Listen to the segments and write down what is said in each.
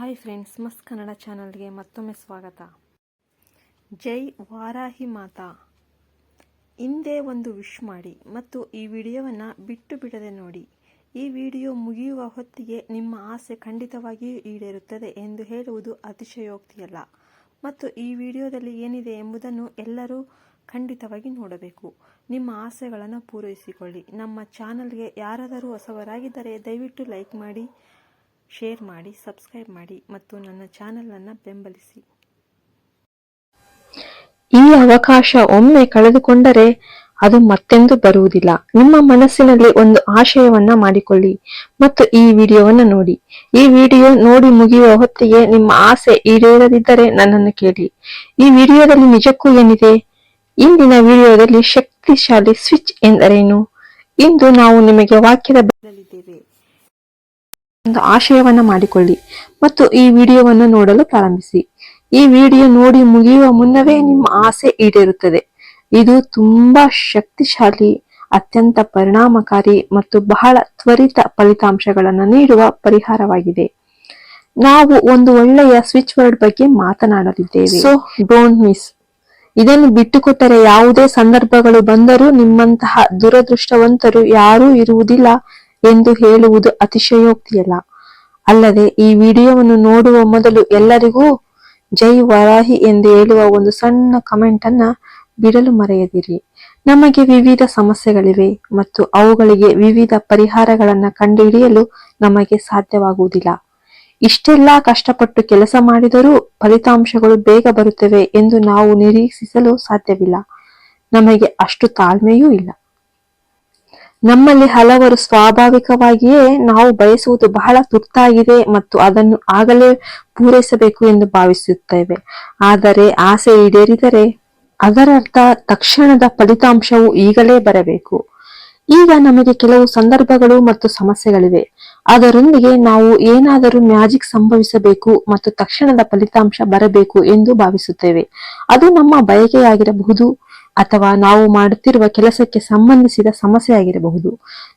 Hi friends, ಮಸ್ ಕನ್ನಡ ಚಾನಲ್ಗೆ ಮತ್ತೊಮ್ಮೆ ಸ್ವಾಗತ. ಜೈ ವಾರಾಹಿ ಮಾತಾ. ಹಿಂದೆ ಒಂದು ವಿಶ್ ಮಾಡಿ ಮತ್ತು ಈ ವಿಡಿಯೋವನ್ನು ಬಿಟ್ಟು ಬಿಡದೆ ನೋಡಿ. ಈ ವಿಡಿಯೋ ಮುಗಿಯುವ ಹೊತ್ತಿಗೆ ನಿಮ್ಮ ಆಸೆ ಖಂಡಿತವಾಗಿಯೂ ಈಡೇರುತ್ತದೆ ಎಂದು ಹೇಳುವುದು ಅತಿಶಯೋಕ್ತಿಯಲ್ಲ. ಮತ್ತು ಈ ವಿಡಿಯೋದಲ್ಲಿ ಏನಿದೆ ಎಂಬುದನ್ನು ಎಲ್ಲರೂ ಖಂಡಿತವಾಗಿ ನೋಡಬೇಕು. ನಿಮ್ಮ ಆಸೆಗಳನ್ನು ಪೂರೈಸಿಕೊಳ್ಳಿ. ನಮ್ಮ ಚಾನಲ್ಗೆ ಯಾರಾದರೂ ಹೊಸವರಾಗಿದ್ದರೆ ದಯವಿಟ್ಟು ಲೈಕ್ ಮಾಡಿ ಶೇರ್ ಮಾಡಿ ಸಬ್ಸ್ಕ್ರೈಬ್ ಮಾಡಿ ಮತ್ತು ನನ್ನ ಚಾನಲನ್ನು ಬೆಂಬಲಿಸಿ. ಈ ಅವಕಾಶ ಒಮ್ಮೆ ಕಳೆದುಕೊಂಡರೆ ಅದು ಮತ್ತೆಂದು ಬರುವುದಿಲ್ಲ. ನಿಮ್ಮ ಮನಸ್ಸಿನಲ್ಲಿ ಒಂದು ಆಶಯವನ್ನ ಮಾಡಿಕೊಳ್ಳಿ ಮತ್ತು ಈ ವಿಡಿಯೋವನ್ನು ನೋಡಿ. ಈ ವಿಡಿಯೋ ನೋಡಿ ಮುಗಿಯುವ ಹೊತ್ತಿಗೆ ನಿಮ್ಮ ಆಸೆ ಈಡೇರದಿದ್ದರೆ ನನ್ನನ್ನು ಕೇಳಿ. ಈ ವಿಡಿಯೋದಲ್ಲಿ ನಿಜಕ್ಕೂ ಏನಿದೆ? ಇಂದಿನ ವಿಡಿಯೋದಲ್ಲಿ ಶಕ್ತಿಶಾಲಿ ಸ್ವಿಚ್ ಎಂದರೇನು? ಇಂದು ನಾವು ನಿಮಗೆ ವಾಕ್ಯದ ಬದಲಿದ್ದೇವೆ. ಒಂದು ಆಶಯವನ್ನು ಮಾಡಿಕೊಳ್ಳಿ ಮತ್ತು ಈ ವಿಡಿಯೋವನ್ನು ನೋಡಲು ಪ್ರಾರಂಭಿಸಿ. ಈ ವಿಡಿಯೋ ನೋಡಿ ಮುಗಿಯುವ ಮುನ್ನವೇ ನಿಮ್ಮ ಆಸೆ ಈಡೇರುತ್ತದೆ. ಇದು ತುಂಬಾ ಶಕ್ತಿಶಾಲಿ ಅತ್ಯಂತ ಪರಿಣಾಮಕಾರಿ ಮತ್ತು ಬಹಳ ತ್ವರಿತ ಫಲಿತಾಂಶಗಳನ್ನು ನೀಡುವ ಪರಿಹಾರವಾಗಿದೆ. ನಾವು ಒಂದು ಒಳ್ಳೆಯ ಸ್ವಿಚ್ ವರ್ಡ್ ಬಗ್ಗೆ ಮಾತನಾಡಲಿದ್ದೇವೆ. ಸೊ ಡೋಂಟ್ ಮಿಸ್ ಇದನ್ನು ಬಿಟ್ಟುಕೊಟ್ಟರೆ ಯಾವುದೇ ಸಂದರ್ಭಗಳು ಬಂದರೂ ನಿಮ್ಮಂತಹ ದುರದೃಷ್ಟವಂತರು ಯಾರೂ ಇರುವುದಿಲ್ಲ. ಎಂದು ಹೇಳುವುದು ಅತಿಶಯೋಕ್ತಿಯಲ್ಲ. ಅಲ್ಲದೆ ಈ ವಿಡಿಯೋವನ್ನು ನೋಡುವ ಮೊದಲು ಎಲ್ಲರಿಗೂ ಜೈ ವರಾಹಿ ಎಂದು ಹೇಳುವ ಒಂದು ಸಣ್ಣ ಕಮೆಂಟ್ ಅನ್ನ ಬಿಡಲು ಮರೆಯದಿರಿ. ನಮಗೆ ವಿವಿಧ ಸಮಸ್ಯೆಗಳಿವೆ ಮತ್ತು ಅವುಗಳಿಗೆ ವಿವಿಧ ಪರಿಹಾರಗಳನ್ನ ಕಂಡುಹಿಡಿಯಲು ನಮಗೆ ಸಾಧ್ಯವಾಗುವುದಿಲ್ಲ. ಇಷ್ಟೆಲ್ಲಾ ಕಷ್ಟಪಟ್ಟು ಕೆಲಸ ಮಾಡಿದರೂ ಫಲಿತಾಂಶಗಳು ಬೇಗ ಬರುತ್ತವೆ ಎಂದು ನಾವು ನಿರೀಕ್ಷಿಸಲು ಸಾಧ್ಯವಿಲ್ಲ. ನಮಗೆ ಅಷ್ಟು ತಾಳ್ಮೆಯೂ ಇಲ್ಲ. ನಮ್ಮಲ್ಲಿ ಹಲವರು ಸ್ವಾಭಾವಿಕವಾಗಿಯೇ ನಾವು ಬಯಸುವುದು ಬಹಳ ತುರ್ತಾಗಿದೆ ಮತ್ತು ಅದನ್ನು ಆಗಲೇ ಪೂರೈಸಬೇಕು ಎಂದು ಭಾವಿಸುತ್ತೇವೆ. ಆದರೆ ಆಸೆ ಈಡೇರಿದರೆ ಅದರರ್ಥ ತಕ್ಷಣದ ಫಲಿತಾಂಶವು ಈಗಲೇ ಬರಬೇಕು. ಈಗ ನಮಗೆ ಕೆಲವು ಸಂದರ್ಭಗಳು ಮತ್ತು ಸಮಸ್ಯೆಗಳಿವೆ. ಅದರೊಂದಿಗೆ ನಾವು ಏನಾದರೂ ಮ್ಯಾಜಿಕ್ ಸಂಭವಿಸಬೇಕು ಮತ್ತು ತಕ್ಷಣದ ಫಲಿತಾಂಶ ಬರಬೇಕು ಎಂದು ಭಾವಿಸುತ್ತೇವೆ. ಅದು ನಮ್ಮ ಬಯಕೆಯಾಗಿರಬಹುದು. ಅಥವಾ ನಾವು ಮಾಡುತ್ತಿರುವ ಕೆಲಸಕ್ಕೆ ಸಂಬಂಧಿಸಿದ ಸಮಸ್ಯೆ ಆಗಿರಬಹುದು.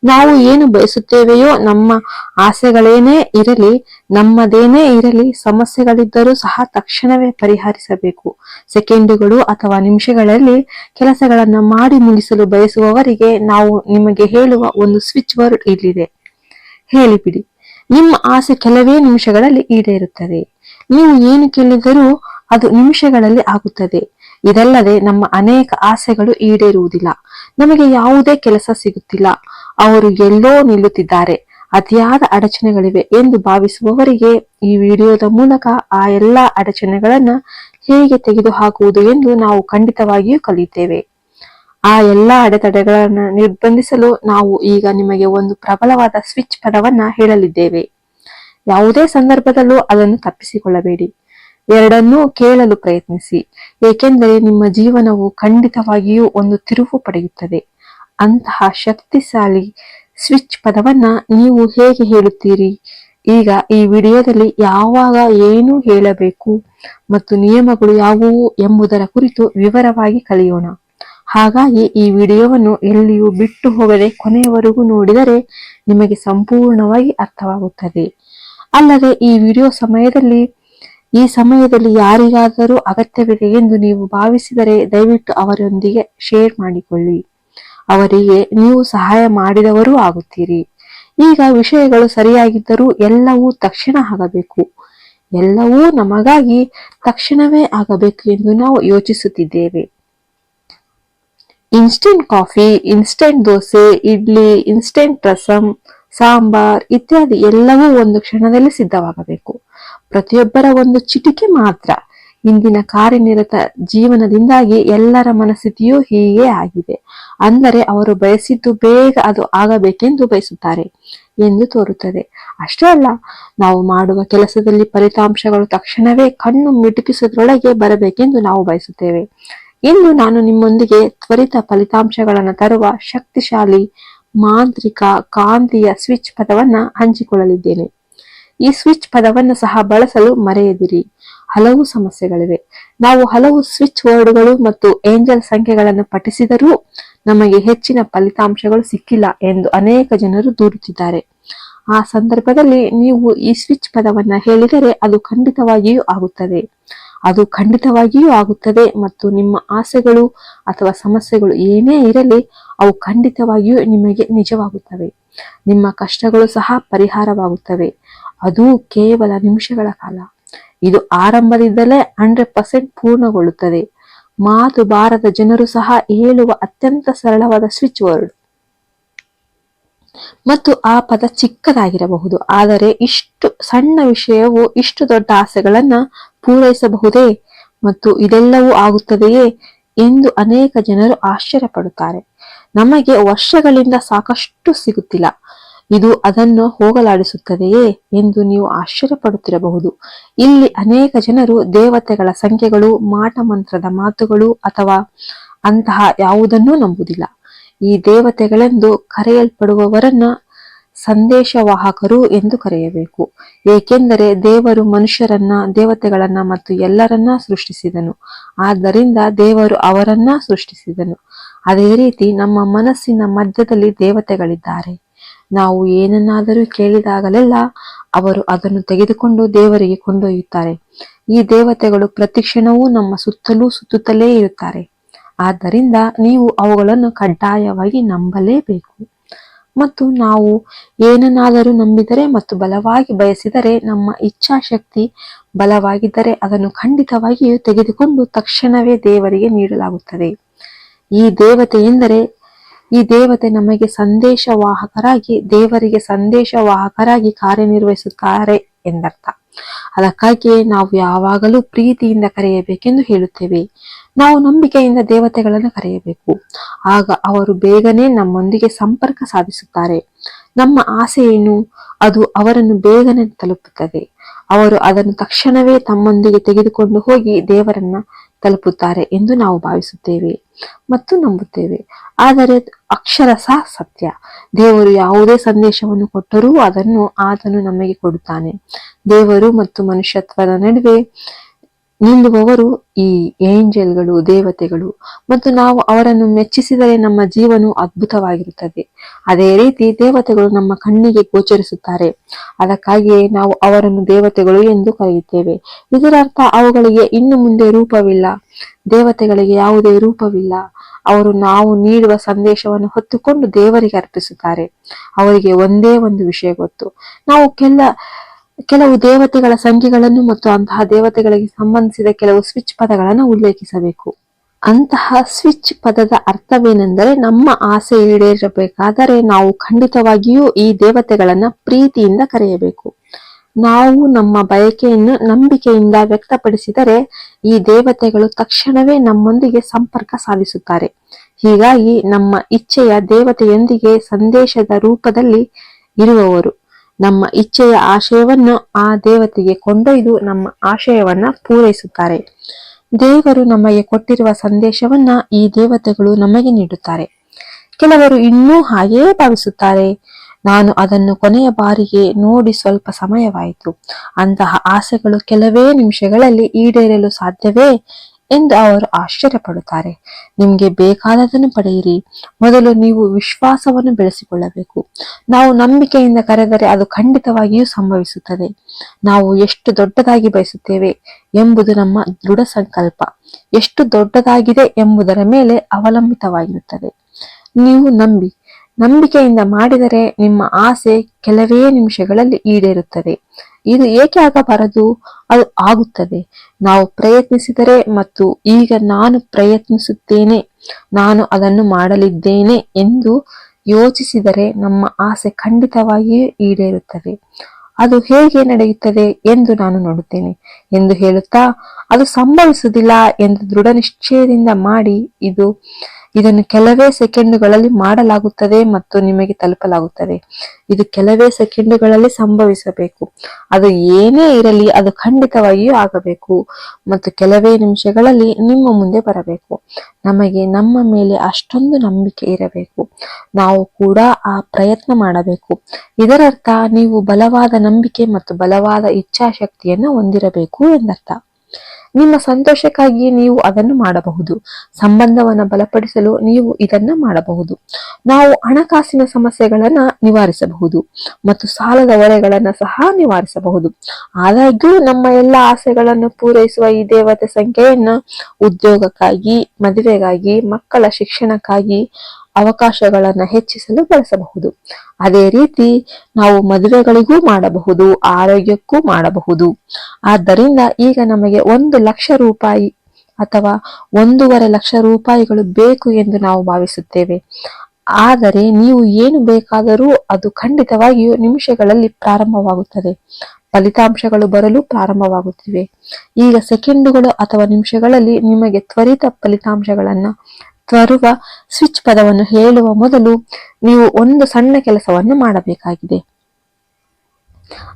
ನಾವು ಏನು ಬಯಸುತ್ತೇವೆಯೋ ನಮ್ಮ ಆಸೆಗಳೇನೇ ಇರಲಿ, ನಮ್ಮದೇನೇ ಇರಲಿ, ಸಮಸ್ಯೆಗಳಿದ್ದರೂ ಸಹ ತಕ್ಷಣವೇ ಪರಿಹರಿಸಬೇಕು. ಸೆಕೆಂಡುಗಳು ಅಥವಾ ನಿಮಿಷಗಳಲ್ಲಿ ಕೆಲಸಗಳನ್ನು ಮಾಡಿ ಮುಗಿಸಲು ಬಯಸುವವರಿಗೆ ನಾವು ನಿಮಗೆ ಹೇಳುವ ಒಂದು ಸ್ವಿಚ್ ವರ್ಡ್ ಇಲ್ಲಿದೆ. ಹೇಳಿಬಿಡಿ. ನಿಮ್ಮ ಆಸೆ ಕೆಲವೇ ನಿಮಿಷಗಳಲ್ಲಿ ಈಡೇರುತ್ತದೆ. ನೀವು ಏನು ಕೇಳಿದರೂ ಅದು ನಿಮಿಷಗಳಲ್ಲಿ ಆಗುತ್ತದೆ. ಇದಲ್ಲದೆ ನಮ್ಮ ಅನೇಕ ಆಸೆಗಳು ಈಡೇರುವುದಿಲ್ಲ. ನಮಗೆ ಯಾವುದೇ ಕೆಲಸ ಸಿಗುತ್ತಿಲ್ಲ. ಅವರು ಎಲ್ಲೋ ನಿಲ್ಲುತ್ತಿದ್ದಾರೆ. ಅತಿಯಾದ ಅಡಚಣೆಗಳಿವೆ ಎಂದು ಭಾವಿಸುವವರಿಗೆ ಈ ವಿಡಿಯೋದ ಮೂಲಕ ಆ ಎಲ್ಲಾ ಅಡಚಣೆಗಳನ್ನ ಹೇಗೆ ತೆಗೆದುಹಾಕುವುದು ಎಂದು ನಾವು ಖಂಡಿತವಾಗಿಯೂ ಕಲಿಯುತ್ತೇವೆ. ಆ ಎಲ್ಲಾ ಅಡೆತಡೆಗಳನ್ನು ನಿರ್ಬಂಧಿಸಲು ನಾವು ಈಗ ನಿಮಗೆ ಒಂದು ಪ್ರಬಲವಾದ ಸ್ವಿಚ್ ಪದವನ್ನ ಹೇಳಲಿದ್ದೇವೆ. ಯಾವುದೇ ಸಂದರ್ಭದಲ್ಲೂ ಅದನ್ನು ತಪ್ಪಿಸಿಕೊಳ್ಳಬೇಡಿ. ಎರಡನ್ನೂ ಕೇಳಲು ಪ್ರಯತ್ನಿಸಿ, ಏಕೆಂದರೆ ನಿಮ್ಮ ಜೀವನವು ಖಂಡಿತವಾಗಿಯೂ ಒಂದು ತಿರುವು ಪಡೆಯುತ್ತದೆ. ಅಂತಹ ಶಕ್ತಿಶಾಲಿ ಸ್ವಿಚ್ ಪದವನ್ನ ನೀವು ಹೇಗೆ ಹೇಳುತ್ತೀರಿ? ಈಗ ಈ ವಿಡಿಯೋದಲ್ಲಿ ಯಾವಾಗ ಏನು ಹೇಳಬೇಕು ಮತ್ತು ನಿಯಮಗಳು ಯಾವುವು ಎಂಬುದರ ಕುರಿತು ವಿವರವಾಗಿ ಕಲಿಯೋಣ. ಹಾಗಾಗಿ ಈ ವಿಡಿಯೋವನ್ನು ಎಲ್ಲಿಯೂ ಬಿಟ್ಟು ಹೋಗದೆ ಕೊನೆಯವರೆಗೂ ನೋಡಿದರೆ ನಿಮಗೆ ಸಂಪೂರ್ಣವಾಗಿ ಅರ್ಥವಾಗುತ್ತದೆ. ಅಲ್ಲದೆ ಈ ವಿಡಿಯೋ ಸಮಯದಲ್ಲಿ ಈ ಸಮಯದಲ್ಲಿ ಯಾರಿಗಾದರೂ ಅಗತ್ಯವಿದೆ ಎಂದು ನೀವು ಭಾವಿಸಿದರೆ ದಯವಿಟ್ಟು ಅವರೊಂದಿಗೆ ಶೇರ್ ಮಾಡಿಕೊಳ್ಳಿ. ಅವರಿಗೆ ನೀವು ಸಹಾಯ ಮಾಡಿದವರೂ ಆಗುತ್ತೀರಿ. ಈಗ ವಿಷಯಗಳು ಸರಿಯಾಗಿದ್ದರೂ ಎಲ್ಲವೂ ತಕ್ಷಣ ಆಗಬೇಕು. ಎಲ್ಲವೂ ನಮಗಾಗಿ ತಕ್ಷಣವೇ ಆಗಬೇಕು ಎಂದು ನಾವು ಯೋಚಿಸುತ್ತಿದ್ದೇವೆ. Instant coffee instant dosa, idli instant rasam, sambar ಇತ್ಯಾದಿ ಎಲ್ಲವೂ ಒಂದು ಕ್ಷಣದಲ್ಲಿ ಸಿದ್ಧವಾಗಬೇಕು. ಪ್ರತಿಯೊಬ್ಬರ ಒಂದು ಚಿಟಿಕೆ ಮಾತ್ರ. ಇಂದಿನ ಕಾರ್ಯನಿರತ ಜೀವನದಿಂದಾಗಿ ಎಲ್ಲರ ಮನಸ್ಥಿತಿಯೂ ಹೀಗೆ ಆಗಿದೆ. ಅಂದರೆ ಅವರು ಬಯಸಿದ್ದು ಬೇಗ ಅದು ಆಗಬೇಕೆಂದು ಬಯಸುತ್ತಾರೆ ಎಂದು ತೋರುತ್ತದೆ. ಅಷ್ಟೇ ಅಲ್ಲ, ನಾವು ಮಾಡುವ ಕೆಲಸದಲ್ಲಿ ಫಲಿತಾಂಶಗಳು ತಕ್ಷಣವೇ ಕಣ್ಣು ಮಿಟುಕಿಸೋದ್ರೊಳಗೆ ಬರಬೇಕೆಂದು ನಾವು ಬಯಸುತ್ತೇವೆ. ಇಂದು ನಾನು ನಿಮ್ಮೊಂದಿಗೆ ತ್ವರಿತ ಫಲಿತಾಂಶಗಳನ್ನು ತರುವ ಶಕ್ತಿಶಾಲಿ ಮಾಂತ್ರಿಕ ಕಾಂತಿಯ ಸ್ವಿಚ್ ಪದವನ್ನು ಹಂಚಿಕೊಳ್ಳಲಿದ್ದೇನೆ. ಈ ಸ್ವಿಚ್ ಪದವನ್ನು ಸಹ ಬಳಸಲು ಮರೆಯದಿರಿ. ಹಲವು ಸಮಸ್ಯೆಗಳಿವೆ. ನಾವು ಹಲವು ಸ್ವಿಚ್ ವರ್ಡ್ಗಳು ಮತ್ತು ಏಂಜಲ್ ಸಂಖ್ಯೆಗಳನ್ನು ಪಠಿಸಿದರೂ ನಮಗೆ ಹೆಚ್ಚಿನ ಫಲಿತಾಂಶಗಳು ಸಿಕ್ಕಿಲ್ಲ ಎಂದು ಅನೇಕ ಜನರು ದೂರುತ್ತಿದ್ದಾರೆ. ಆ ಸಂದರ್ಭದಲ್ಲಿ ನೀವು ಈ ಸ್ವಿಚ್ ಪದವನ್ನು ಹೇಳಿದರೆ ಅದು ಖಂಡಿತವಾಗಿಯೂ ಆಗುತ್ತದೆ. ಅದು ಖಂಡಿತವಾಗಿಯೂ ಆಗುತ್ತದೆ ಮತ್ತು ನಿಮ್ಮ ಆಸೆಗಳು ಅಥವಾ ಸಮಸ್ಯೆಗಳು ಏನೇ ಇರಲಿ, ಅವು ಖಂಡಿತವಾಗಿಯೂ ನಿಮಗೆ ನಿಜವಾಗುತ್ತವೆ. ನಿಮ್ಮ ಕಷ್ಟಗಳು ಸಹ ಪರಿಹಾರವಾಗುತ್ತವೆ. ಅದು ಕೇವಲ ನಿಮಿಷಗಳ ಕಾಲ. ಇದು ಆರಂಭದಿಂದಲೇ ಹಂಡ್ರೆಡ್ ಪರ್ಸೆಂಟ್ ಪೂರ್ಣಗೊಳ್ಳುತ್ತದೆ. ಮಾತು ಬಾರದ ಜನರು ಸಹ ಹೇಳುವ ಅತ್ಯಂತ ಸರಳವಾದ ಸ್ವಿಚ್ ವರ್ಡ್ ಮತ್ತು ಆ ಪದ ಚಿಕ್ಕದಾಗಿರಬಹುದು. ಆದರೆ ಇಷ್ಟು ಸಣ್ಣ ವಿಷಯವು ಇಷ್ಟು ದೊಡ್ಡ ಆಸೆಗಳನ್ನ ಪೂರೈಸಬಹುದೇ? ಮತ್ತು ಇದೆಲ್ಲವೂ ಆಗುತ್ತದೆಯೇ ಎಂದು ಅನೇಕ ಜನರು ಆಶ್ಚರ್ಯಪಡುತ್ತಾರೆ. ನಮಗೆ ವರ್ಷಗಳಿಂದ ಸಾಕಷ್ಟು ಸಿಗುತ್ತಿಲ್ಲ. ಇದು ಅದನ್ನು ಹೋಗಲಾಡಿಸುತ್ತದೆಯೇ ಎಂದು ನೀವು ಆಶ್ಚರ್ಯಪಡುತ್ತಿರಬಹುದು. ಇಲ್ಲಿ ಅನೇಕ ಜನರು ದೇವತೆಗಳ ಸಂಖ್ಯೆಗಳು, ಮಾಟ ಮಂತ್ರದ ಮಾತುಗಳು ಅಥವಾ ಅಂತಹ ಯಾವುದನ್ನೂ ನಂಬುವುದಿಲ್ಲ. ಈ ದೇವತೆಗಳೆಂದು ಕರೆಯಲ್ಪಡುವವರನ್ನ ಸಂದೇಶವಾಹಕರು ಎಂದು ಕರೆಯಬೇಕು. ಏಕೆಂದರೆ ದೇವರು ಮನುಷ್ಯರನ್ನ, ದೇವತೆಗಳನ್ನ ಮತ್ತು ಎಲ್ಲರನ್ನ ಸೃಷ್ಟಿಸಿದನು. ಆದ್ದರಿಂದ ದೇವರು ಅವರನ್ನ ಸೃಷ್ಟಿಸಿದನು. ಅದೇ ರೀತಿ ನಮ್ಮ ಮನಸ್ಸಿನ ಮಧ್ಯದಲ್ಲಿ ದೇವತೆಗಳಿದ್ದಾರೆ. ನಾವು ಏನನ್ನಾದರೂ ಕೇಳಿದಾಗಲೆಲ್ಲ ಅವರು ಅದನ್ನು ತೆಗೆದುಕೊಂಡು ದೇವರಿಗೆ ಕೊಂಡೊಯ್ಯುತ್ತಾರೆ. ಈ ದೇವತೆಗಳು ಪ್ರತಿಕ್ಷಣವೂ ನಮ್ಮ ಸುತ್ತಲೂ ಸುತ್ತುತ್ತಲೇ ಇರುತ್ತಾರೆ. ಆದ್ದರಿಂದ ನೀವು ಅವುಗಳನ್ನು ಕಡ್ಡಾಯವಾಗಿ ನಂಬಲೇಬೇಕು. ಮತ್ತು ನಾವು ಏನನ್ನಾದರೂ ನಂಬಿದರೆ ಮತ್ತು ಬಲವಾಗಿ ಬಯಸಿದರೆ ನಮ್ಮ ಇಚ್ಛಾಶಕ್ತಿ ಬಲವಾಗಿದ್ದರೆ ಅದನ್ನು ಖಂಡಿತವಾಗಿಯೂ ತೆಗೆದುಕೊಂಡು ತಕ್ಷಣವೇ ದೇವರಿಗೆ ನೀಡಲಾಗುತ್ತದೆ. ಈ ದೇವತೆ ಎಂದರೆ ಈ ದೇವತೆ ನಮಗೆ ಸಂದೇಶವಾಹಕರಾಗಿ, ದೇವರಿಗೆ ಸಂದೇಶವಾಹಕರಾಗಿ ಕಾರ್ಯನಿರ್ವಹಿಸುತ್ತಾರೆ ಎಂದರ್ಥ. ಅದಕ್ಕಾಗಿಯೇ ನಾವು ಯಾವಾಗಲೂ ಪ್ರೀತಿಯಿಂದ ಕರೆಯಬೇಕೆಂದು ಹೇಳುತ್ತೇವೆ. ನಾವು ನಂಬಿಕೆಯಿಂದ ದೇವತೆಗಳನ್ನು ಕರೆಯಬೇಕು. ಆಗ ಅವರು ಬೇಗನೆ ನಮ್ಮೊಂದಿಗೆ ಸಂಪರ್ಕ ಸಾಧಿಸುತ್ತಾರೆ. ನಮ್ಮ ಆಸೆ ಅದು ಅವರನ್ನು ಬೇಗನೆ ತಲುಪುತ್ತದೆ. ಅವರು ಅದನ್ನು ತಕ್ಷಣವೇ ತಮ್ಮೊಂದಿಗೆ ತೆಗೆದುಕೊಂಡು ಹೋಗಿ ದೇವರನ್ನ ತಲುಪುತ್ತಾರೆ ಎಂದು ನಾವು ಭಾವಿಸುತ್ತೇವೆ ಮತ್ತು ನಂಬುತ್ತೇವೆ. ಆದರೆ ಅಕ್ಷರಶಃ ಸತ್ಯ. ದೇವರು ಯಾವುದೇ ಸಂದೇಶವನ್ನು ಕೊಟ್ಟರೂ ಅದನ್ನು ಆತನು ನಮಗೆ ಕೊಡುತ್ತಾನೆ. ದೇವರು ಮತ್ತು ಮನುಷ್ಯತ್ವದ ನಡುವೆ ನಿಲ್ಲುವವರು ಈ ಏಂಜಲ್ಗಳು, ದೇವತೆಗಳು. ಮತ್ತು ನಾವು ಅವರನ್ನು ಮೆಚ್ಚಿಸಿದರೆ ನಮ್ಮ ಜೀವನ ಅದ್ಭುತವಾಗಿರುತ್ತದೆ. ಅದೇ ರೀತಿ ದೇವತೆಗಳು ನಮ್ಮ ಕಣ್ಣಿಗೆ ಗೋಚರಿಸುತ್ತಾರೆ. ಅದಕ್ಕಾಗಿಯೇ ನಾವು ಅವರನ್ನು ದೇವತೆಗಳು ಎಂದು ಕರೆಯುತ್ತೇವೆ. ಇದರರ್ಥ ಅವುಗಳಿಗೆ ಇನ್ನು ಮುಂದೆ ರೂಪವಿಲ್ಲ. ದೇವತೆಗಳಿಗೆ ಯಾವುದೇ ರೂಪವಿಲ್ಲ. ಅವರು ನಾವು ನೀಡುವ ಸಂದೇಶವನ್ನು ಹೊತ್ತುಕೊಂಡು ದೇವರಿಗೆ ಅರ್ಪಿಸುತ್ತಾರೆ. ಅವರಿಗೆ ಒಂದೇ ಒಂದು ವಿಷಯ ಗೊತ್ತು. ನಾವು ಕೆಲ, ಕೆಲವು ದೇವತೆಗಳ ಸಂಖ್ಯೆಗಳನ್ನು ಮತ್ತು ಅಂತಹ ದೇವತೆಗಳಿಗೆ ಸಂಬಂಧಿಸಿದ ಕೆಲವು ಸ್ವಿಚ್ ಪದಗಳನ್ನು ಉಲ್ಲೇಖಿಸಬೇಕು. ಅಂತಹ ಸ್ವಿಚ್ ಪದದ ಅರ್ಥವೇನೆಂದರೆ ನಮ್ಮ ಆಸೆ ಈಡೇರಬೇಕಾದರೆ ನಾವು ಖಂಡಿತವಾಗಿಯೂ ಈ ದೇವತೆಗಳನ್ನ ಪ್ರೀತಿಯಿಂದ ಕರೆಯಬೇಕು. ನಾವು ನಮ್ಮ ಬಯಕೆಯನ್ನು ನಂಬಿಕೆಯಿಂದ ವ್ಯಕ್ತಪಡಿಸಿದರೆ ಈ ದೇವತೆಗಳು ತಕ್ಷಣವೇ ನಮ್ಮೊಂದಿಗೆ ಸಂಪರ್ಕ ಸಾಧಿಸುತ್ತಾರೆ. ಹೀಗಾಗಿ ನಮ್ಮ ಇಚ್ಛೆಯ ದೇವತೆಯೊಂದಿಗೆ ಸಂದೇಶದ ರೂಪದಲ್ಲಿ ಇರುವವರು, ನಮ್ಮ ಇಚ್ಛೆಯ ಆಶಯವನ್ನು ಆ ದೇವತೆಗೆ ಕೊಂಡೊಯ್ದು ನಮ್ಮ ಆಶಯವನ್ನ ಪೂರೈಸುತ್ತಾರೆ. ದೇವರು ನಮಗೆ ಕೊಟ್ಟಿರುವ ಸಂದೇಶವನ್ನ ಈ ದೇವತೆಗಳು ನಮಗೆ ನೀಡುತ್ತಾರೆ. ಕೆಲವರು ಇನ್ನೂ ಹಾಗೆಯೇ ಭಾವಿಸುತ್ತಾರೆ. ನಾನು ಅದನ್ನು ಕೊನೆಯ ಬಾರಿಗೆ ನೋಡಿ ಸ್ವಲ್ಪ ಸಮಯವಾಯಿತು. ಅಂತಹ ಆಸೆಗಳು ಕೆಲವೇ ನಿಮಿಷಗಳಲ್ಲಿ ಈಡೇರಲು ಸಾಧ್ಯವೇ ಎಂದು ಅವರು ಆಶ್ಚರ್ಯಪಡುತ್ತಾರೆ. ನಿಮಗೆ ಬೇಕಾದದನ್ನು ಪಡೆಯಿರಿ. ಮೊದಲು ನೀವು ವಿಶ್ವಾಸವನ್ನು ಬೆಳೆಸಿಕೊಳ್ಳಬೇಕು. ನಾವು ನಂಬಿಕೆಯಿಂದ ಕರೆದರೆ ಅದು ಖಂಡಿತವಾಗಿಯೂ ಸಂಭವಿಸುತ್ತದೆ. ನಾವು ಎಷ್ಟು ದೊಡ್ಡದಾಗಿ ಬಯಸುತ್ತೇವೆ ಎಂಬುದು ನಮ್ಮ ದೃಢ ಸಂಕಲ್ಪ. ಎಷ್ಟು ದೊಡ್ಡದಾಗಿದೆ ಎಂಬುದರ ಮೇಲೆ ಅವಲಂಬಿತವಾಗಿರುತ್ತದೆ. ನೀವು ನಂಬಿ ನಂಬಿಕೆಯಿಂದ ಮಾಡಿದರೆ ನಿಮ್ಮ ಆಸೆ ಕೆಲವೇ ನಿಮಿಷಗಳಲ್ಲಿ ಈಡೇರುತ್ತದೆ. ಇದು ಏಕೆ ಆಗಬಾರದು? ಅದು ಆಗುತ್ತದೆ. ನಾವು ಪ್ರಯತ್ನಿಸಿದರೆ ಮತ್ತು ಈಗ ನಾನು ಪ್ರಯತ್ನಿಸುತ್ತೇನೆ, ನಾನು ಅದನ್ನು ಮಾಡಲಿದ್ದೇನೆ ಎಂದು ಯೋಚಿಸಿದರೆ ನಮ್ಮ ಆಸೆ ಖಂಡಿತವಾಗಿಯೂ ಈಡೇರುತ್ತದೆ. ಅದು ಹೇಗೆ ನಡೆಯುತ್ತದೆ ಎಂದು ನಾನು ನೋಡುತ್ತೇನೆ. ಎಂದು ಹೇಳುತ್ತಾ, ಅದು ಸಂಭವಿಸುವುದಿಲ್ಲ ಎಂದು ದೃಢ ನಿಶ್ಚಯದಿಂದ ಮಾಡಿ, ಇದು ಇದನ್ನು ಕೆಲವೇ ಸೆಕೆಂಡುಗಳಲ್ಲಿ ಮಾಡಲಾಗುತ್ತದೆ ಮತ್ತು ನಿಮಗೆ ತಲುಪಲಾಗುತ್ತದೆ. ಇದು ಕೆಲವೇ ಸೆಕೆಂಡುಗಳಲ್ಲಿ ಸಂಭವಿಸಬೇಕು. ಅದು ಏನೇ ಇರಲಿ, ಅದು ಖಂಡಿತವಾಗಿಯೂ ಆಗಬೇಕು. ಮತ್ತು ಕೆಲವೇ ನಿಮಿಷಗಳಲ್ಲಿ ನಿಮ್ಮ ಮುಂದೆ ಬರಬೇಕು. ನಮಗೆ ನಮ್ಮ ಮೇಲೆ ಅಷ್ಟೊಂದು ನಂಬಿಕೆ ಇರಬೇಕು. ನಾವು ಕೂಡ ಆ ಪ್ರಯತ್ನ ಮಾಡಬೇಕು. ಇದರರ್ಥ, ನೀವು ಬಲವಾದ ನಂಬಿಕೆ ಮತ್ತು ಬಲವಾದ ಇಚ್ಛಾಶಕ್ತಿಯನ್ನು ಹೊಂದಿರಬೇಕು ಎಂದರ್ಥ. ನಿಮ್ಮ ಸಂತೋಷಕ್ಕಾಗಿ ನೀವು ಅದನ್ನು ಮಾಡಬಹುದು. ಸಂಬಂಧವನ್ನು ಬಲಪಡಿಸಲು ನೀವು ಇದನ್ನ ಮಾಡಬಹುದು. ನಾವು ಹಣಕಾಸಿನ ಸಮಸ್ಯೆಗಳನ್ನ ನಿವಾರಿಸಬಹುದು ಮತ್ತು ಸಾಲದ ಹೊರೆಗಳನ್ನ ಸಹ ನಿವಾರಿಸಬಹುದು. ಆದಾಗ್ಯೂ ನಮ್ಮ ಎಲ್ಲ ಆಸೆಗಳನ್ನು ಪೂರೈಸುವ ಈ ದೇವತೆ ಸಂಖ್ಯೆಯನ್ನ ಉದ್ಯೋಗಕ್ಕಾಗಿ, ಮದುವೆಗಾಗಿ, ಮಕ್ಕಳ ಶಿಕ್ಷಣಕ್ಕಾಗಿ ಅವಕಾಶಗಳನ್ನ ಹೆಚ್ಚಿಸಲು ಬಳಸಬಹುದು. ಅದೇ ರೀತಿ ನಾವು ಮದುವೆಗಳಿಗೂ ಮಾಡಬಹುದು, ಆರೋಗ್ಯಕ್ಕೂ ಮಾಡಬಹುದು. ಆದ್ದರಿಂದ ಈಗ ನಮಗೆ ಒಂದು ಲಕ್ಷ ರೂಪಾಯಿ ಅಥವಾ ಒಂದೂವರೆ ಲಕ್ಷ ರೂಪಾಯಿಗಳು ಬೇಕು ಎಂದು ನಾವು ಭಾವಿಸುತ್ತೇವೆ. ಆದರೆ ನೀವು ಏನು ಬೇಕಾದರೂ ಅದು ಖಂಡಿತವಾಗಿಯೂ ನಿಮಿಷಗಳಲ್ಲಿ ಪ್ರಾರಂಭವಾಗುತ್ತದೆ. ಫಲಿತಾಂಶಗಳು ಬರಲು ಪ್ರಾರಂಭವಾಗುತ್ತಿವೆ. ಈಗ ಸೆಕೆಂಡುಗಳು ಅಥವಾ ನಿಮಿಷಗಳಲ್ಲಿ ನಿಮಗೆ ತ್ವರಿತ ಫಲಿತಾಂಶಗಳನ್ನ ತರುವ ಸ್ವಿಚ್ ಪದವನ್ನು ಹೇಳುವ ಮೊದಲು ನೀವು ಒಂದು ಸಣ್ಣ ಕೆಲಸವನ್ನು ಮಾಡಬೇಕಾಗಿದೆ.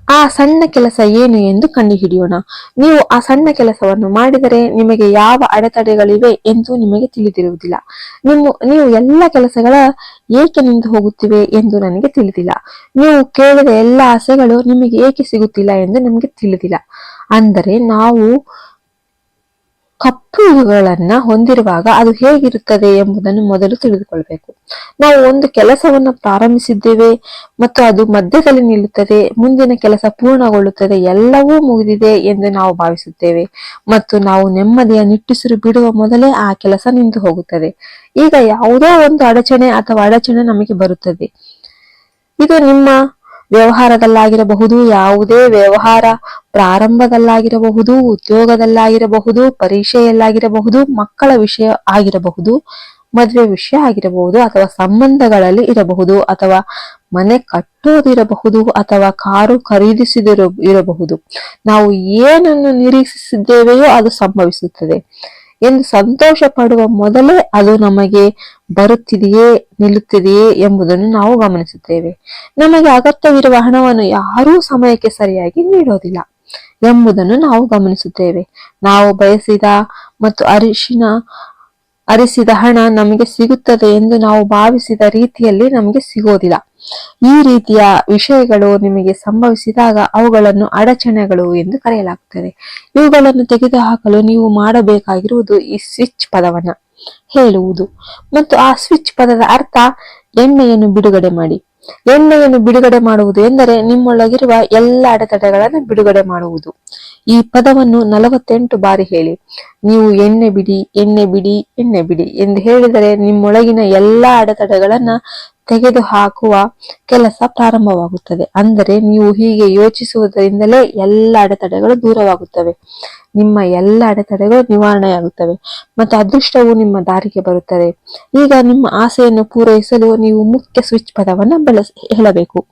ಆ ಸಣ್ಣ ಕೆಲಸ ಏನು ಎಂದು ಕಂಡುಹಿಡಿಯೋಣ. ನೀವು ಆ ಸಣ್ಣ ಕೆಲಸವನ್ನು ಮಾಡಿದರೆ ನಿಮಗೆ ಯಾವ ಅಡೆತಡೆಗಳಿವೆ ಎಂದು ನಿಮಗೆ ತಿಳಿದಿರುವುದಿಲ್ಲ. ನಿಮ್ಮ, ನೀವು ಎಲ್ಲ ಕೆಲಸಗಳ ಏಕೆ ನಿಂತು ಹೋಗುತ್ತಿವೆ ಎಂದು ನನಗೆ ತಿಳಿದಿಲ್ಲ. ನೀವು ಕೇಳಿದ ಎಲ್ಲ ಆಸೆಗಳು ನಿಮಗೆ ಏಕೆ ಸಿಗುತ್ತಿಲ್ಲ ಎಂದು ನಿಮಗೆ ತಿಳಿದಿಲ್ಲ. ಅಂದರೆ ನಾವು ಕಪ್ಪುಗಳನ್ನ ಹೊಂದಿರುವಾಗ ಅದು ಹೇಗಿರುತ್ತದೆ ಎಂಬುದನ್ನು ಮೊದಲು ತಿಳಿದುಕೊಳ್ಬೇಕು. ನಾವು ಒಂದು ಕೆಲಸವನ್ನು ಪ್ರಾರಂಭಿಸಿದ್ದೇವೆ ಮತ್ತು ಅದು ಮಧ್ಯದಲ್ಲಿ ನಿಲ್ಲುತ್ತದೆ, ಮುಂದಿನ ಕೆಲಸ ಪೂರ್ಣಗೊಳ್ಳುತ್ತದೆ, ಎಲ್ಲವೂ ಮುಗಿದಿದೆ ಎಂದು ನಾವು ಭಾವಿಸುತ್ತೇವೆ ಮತ್ತು ನಾವು ನೆಮ್ಮದಿಯ ನಿಟ್ಟುಸಿರು ಬಿಡುವ ಮೊದಲೇ ಆ ಕೆಲಸ ನಿಂತು ಹೋಗುತ್ತದೆ. ಈಗ ಯಾವುದೋ ಒಂದು ಅಡಚಣೆ ಅಥವಾ ಅಡಚಣೆ ನಮಗೆ ಬರುತ್ತದೆ. ಇದು ನಿಮ್ಮ ವ್ಯವಹಾರದಲ್ಲಾಗಿರಬಹುದು, ಯಾವುದೇ ವ್ಯವಹಾರ ಪ್ರಾರಂಭದಲ್ಲಾಗಿರಬಹುದು, ಉದ್ಯೋಗದಲ್ಲಾಗಿರಬಹುದು, ಪರೀಕ್ಷೆಯಲ್ಲಾಗಿರಬಹುದು, ಮಕ್ಕಳ ವಿಷಯ ಆಗಿರಬಹುದು, ಮದುವೆ ವಿಷಯ ಆಗಿರಬಹುದು, ಅಥವಾ ಸಂಬಂಧಗಳಲ್ಲಿ ಇರಬಹುದು, ಅಥವಾ ಮನೆ ಕಟ್ಟೋದಿರಬಹುದು ಅಥವಾ ಕಾರು ಖರೀದಿಸಿದಿರ ಇರಬಹುದು. ನಾವು ಏನನ್ನು ನಿರೀಕ್ಷಿಸಿದ್ದೇವೆಯೋ ಅದು ಸಂಭವಿಸುತ್ತದೆ. ಎಂದು ಸಂತೋಷ ಪಡುವ ಮೊದಲೇ ಅದು ನಮಗೆ ಬರುತ್ತಿದೆಯೇ, ನಿಲ್ಲುತ್ತಿದೆಯೇ ಎಂಬುದನ್ನು ನಾವು ಗಮನಿಸುತ್ತೇವೆ. ನಮಗೆ ಅಗತ್ಯವಿರುವ ಹಣವನ್ನು ಯಾರೂ ಸಮಯಕ್ಕೆ ಸರಿಯಾಗಿ ನೀಡೋದಿಲ್ಲ ಎಂಬುದನ್ನು ನಾವು ಗಮನಿಸುತ್ತೇವೆ. ನಾವು ಬಯಸಿದ ಮತ್ತು ಅರಿಶಿನ ಅರಿಸಿದ ಹಣ ನಮಗೆ ಸಿಗುತ್ತದೆ ಎಂದು ನಾವು ಭಾವಿಸಿದ ರೀತಿಯಲ್ಲಿ ನಮಗೆ ಸಿಗೋದಿಲ್ಲ. ಈ ರೀತಿಯ ವಿಷಯಗಳು ನಿಮಗೆ ಸಂಭವಿಸಿದಾಗ ಅವುಗಳನ್ನು ಅಡಚಣೆಗಳು ಎಂದು ಕರೆಯಲಾಗುತ್ತದೆ. ಇವುಗಳನ್ನು ತೆಗೆದುಹಾಕಲು ನೀವು ಮಾಡಬೇಕಾಗಿರುವುದು ಈ ಸ್ವಿಚ್ ಪದವನ್ನ ಹೇಳುವುದು. ಮತ್ತು ಆ ಸ್ವಿಚ್ ಪದದ ಅರ್ಥ ಎಣ್ಣೆಯನ್ನು ಬಿಡುಗಡೆ ಮಾಡಿ. ಎಣ್ಣೆಯನ್ನು ಬಿಡುಗಡೆ ಮಾಡುವುದು ಎಂದರೆ ನಿಮ್ಮೊಳಗಿರುವ ಎಲ್ಲ ಅಡೆತಡೆಗಳನ್ನು ಬಿಡುಗಡೆ ಮಾಡುವುದು. ಈ ಪದವನ್ನು ನಲವತ್ತೆಂಟು ಬಾರಿ ಹೇಳಿ. ನೀವು ಎಣ್ಣೆ ಬಿಡಿ ಎಣ್ಣೆ ಬಿಡಿ ಎಣ್ಣೆ ಬಿಡಿ ಎಂದು ಹೇಳಿದರೆ ನಿಮ್ಮೊಳಗಿನ ಎಲ್ಲಾ ಅಡೆತಡೆಗಳನ್ನ ತೆಗೆದು ಹಾಕುವ ಕೆಲಸ ಪ್ರಾರಂಭವಾಗುತ್ತದೆ. ಅಂದರೆ ನೀವು ಹೀಗೆ ಯೋಚಿಸುವುದರಿಂದಲೇ ಎಲ್ಲ ಅಡೆತಡೆಗಳು ದೂರವಾಗುತ್ತವೆ. ನಿಮ್ಮ ಎಲ್ಲ ಅಡೆತಡೆಗಳು ನಿವಾರಣೆಯಾಗುತ್ತವೆ. ಮತ್ತು ಅದೃಷ್ಟವು ನಿಮ್ಮ ದಾರಿಗೆ ಬರುತ್ತದೆ. ಈಗ ನಿಮ್ಮ ಆಸೆಯನ್ನು ಪೂರೈಸಲು ನೀವು ಮುಖ್ಯ ಸ್ವಿಚ್ ಪದವನ್ನು ಬಳಸ, ಹೇಳಬೇಕು.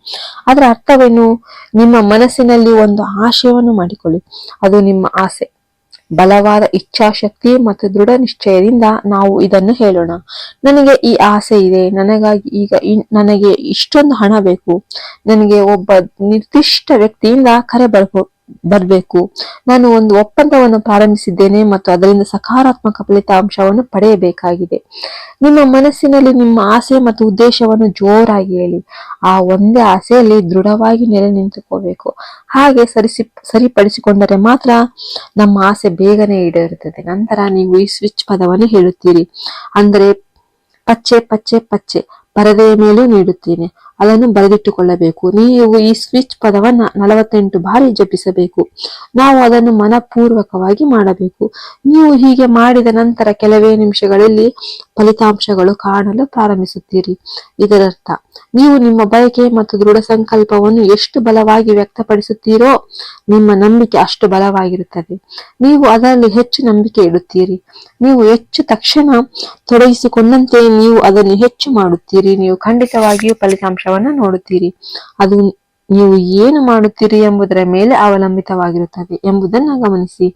ಅದರ ಅರ್ಥವೇನು? ನಿಮ್ಮ ಮನಸ್ಸಿನಲ್ಲಿ ಒಂದು ಆಶಯವನ್ನು ಮಾಡಿಕೊಳ್ಳಿ. ಅದು ನಿಮ್ಮ ಆಸೆ. ಬಲವಾದ ಇಚ್ಛಾಶಕ್ತಿ ಮತ್ತು ದೃಢ ನಿಶ್ಚಯದಿಂದ ನಾವು ಇದನ್ನು ಹೇಳೋಣ. ನನಗೆ ಈ ಆಸೆ ಇದೆ. ನನಗಾಗಿ ಈಗ ನನಗೆ ಇಷ್ಟೊಂದು ಹಣ ಬೇಕು. ನನಗೆ ಒಬ್ಬ ನಿರ್ದಿಷ್ಟ ವ್ಯಕ್ತಿಯಿಂದ ಕರೆ ಬರ್ಬೋ ಬರಬೇಕು. ನಾನು ಒಂದು ಒಪ್ಪಂದವನ್ನು ಪ್ರಾರಂಭಿಸಿದ್ದೇನೆ ಮತ್ತು ಅದರಿಂದ ಸಕಾರಾತ್ಮಕ ಫಲಿತಾಂಶವನ್ನು ಪಡೆಯಬೇಕಾಗಿದೆ. ನಿಮ್ಮ ಮನಸ್ಸಿನಲ್ಲಿ ನಿಮ್ಮ ಆಸೆ ಮತ್ತು ಉದ್ದೇಶವನ್ನು ಜೋರಾಗಿ ಹೇಳಿ. ಆ ಒಂದೇ ಆಸೆಯಲ್ಲಿ ದೃಢವಾಗಿ ನೆಲೆ ನಿಂತುಕೋಬೇಕು. ಹಾಗೆ ಸರಿಸಿ, ಸರಿಪಡಿಸಿಕೊಂಡರೆ ಮಾತ್ರ ನಮ್ಮ ಆಸೆ ಬೇಗನೆ ಈಡೇರುತ್ತದೆ. ನಂತರ ನೀವು ಈ ಸ್ವಿಚ್ ಪದವನ್ನು ಹೇಳುತ್ತೀರಿ. ಅಂದರೆ ಪಚ್ಚೆ ಪಚ್ಚೆ ಪಚ್ಚೆ. ಪರದೆಯ ಮೇಲೂ ನೀಡುತ್ತೇನೆ. ಅದನ್ನು ಬರೆದಿಟ್ಟುಕೊಳ್ಳಬೇಕು. ನೀವು ಈ ಸ್ವಿಚ್ ಪದವನ್ನ ನಲವತ್ತೆಂಟು ಬಾರಿ ಜಪಿಸಬೇಕು. ನಾವು ಅದನ್ನು ಮನಪೂರ್ವಕವಾಗಿ ಮಾಡಬೇಕು. ನೀವು ಹೀಗೆ ಮಾಡಿದ ನಂತರ ಕೆಲವೇ ನಿಮಿಷಗಳಲ್ಲಿ ಫಲಿತಾಂಶಗಳು ಕಾಣಲು ಪ್ರಾರಂಭಿಸುತ್ತೀರಿ. ಇದರರ್ಥ, ನೀವು ನಿಮ್ಮ ಬಯಕೆ ಮತ್ತು ದೃಢ ಸಂಕಲ್ಪವನ್ನು ಎಷ್ಟು ಬಲವಾಗಿ ವ್ಯಕ್ತಪಡಿಸುತ್ತೀರೋ ನಿಮ್ಮ ನಂಬಿಕೆ ಅಷ್ಟು ಬಲವಾಗಿರುತ್ತದೆ. ನೀವು ಅದರಲ್ಲಿ ಹೆಚ್ಚು ನಂಬಿಕೆ ಇಡುತ್ತೀರಿ. ನೀವು ಹೆಚ್ಚು ತಕ್ಷಣ ತೊಡಗಿಸಿಕೊಂಡಂತೆ ನೀವು ಅದನ್ನು ಹೆಚ್ಚು ಮಾಡುತ್ತೀರಿ. ನೀವು ಖಂಡಿತವಾಗಿಯೂ ಫಲಿತಾಂಶವನ್ನು ನೋಡುತ್ತೀರಿ. ಅದು ನೀವು ಏನು ಮಾಡುತ್ತೀರಿ ಎಂಬುದರ ಮೇಲೆ ಅವಲಂಬಿತವಾಗಿರುತ್ತದೆ. ಎಂಬುದನ್ನು ಗಮನಿಸಿ.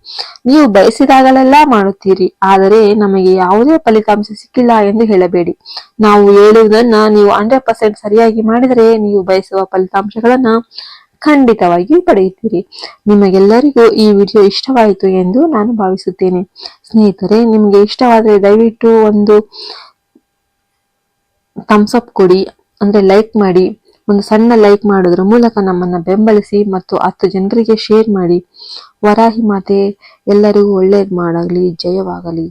ನೀವು ಬಯಸಿದಾಗಲೆಲ್ಲ ಮಾಡುತ್ತೀರಿ. ಆದರೆ ನಮಗೆ ಯಾವುದೇ ಫಲಿತಾಂಶ ಸಿಕ್ಕಿಲ್ಲ ಎಂದು ಹೇಳಬೇಡಿ. ನಾವು ಹೇಳುವುದನ್ನ ನೀವು ಹಂಡ್ರೆಡ್ ಪರ್ಸೆಂಟ್ ಸರಿಯಾಗಿ ಮಾಡಿದರೆ ನೀವು ಬಯಸುವ ಫಲಿತಾಂಶಗಳನ್ನ ಖಂಡಿತವಾಗಿ ಪಡೆಯುತ್ತೀರಿ. ನಿಮಗೆಲ್ಲರಿಗೂ ಈ ವಿಡಿಯೋ ಇಷ್ಟವಾಯಿತು ಎಂದು ನಾನು ಭಾವಿಸುತ್ತೇನೆ. ಸ್ನೇಹಿತರೆ, ನಿಮಗೆ ಇಷ್ಟವಾದರೆ ದಯವಿಟ್ಟು ಒಂದು ಥಮ್ಸ್ ಅಪ್ ಕೊಡಿ. ಅಂದ್ರೆ ಲೈಕ್ ಮಾಡಿ, ಒಂದು ಸಣ್ಣ ಲೈಕ್ ಮಾಡೋದ್ರ ಮೂಲಕ ನಮ್ಮನ್ನ ಬೆಂಬಲಿಸಿ ಮತ್ತು ಹತ್ತು ಜನರಿಗೆ ಶೇರ್ ಮಾಡಿ. ವರಾಹಿ ಮಾತೆ, ಎಲ್ಲರಿಗೂ ಒಳ್ಳೇದ್ ಮಾಡಲಿ ಜಯವಾಗಲಿ.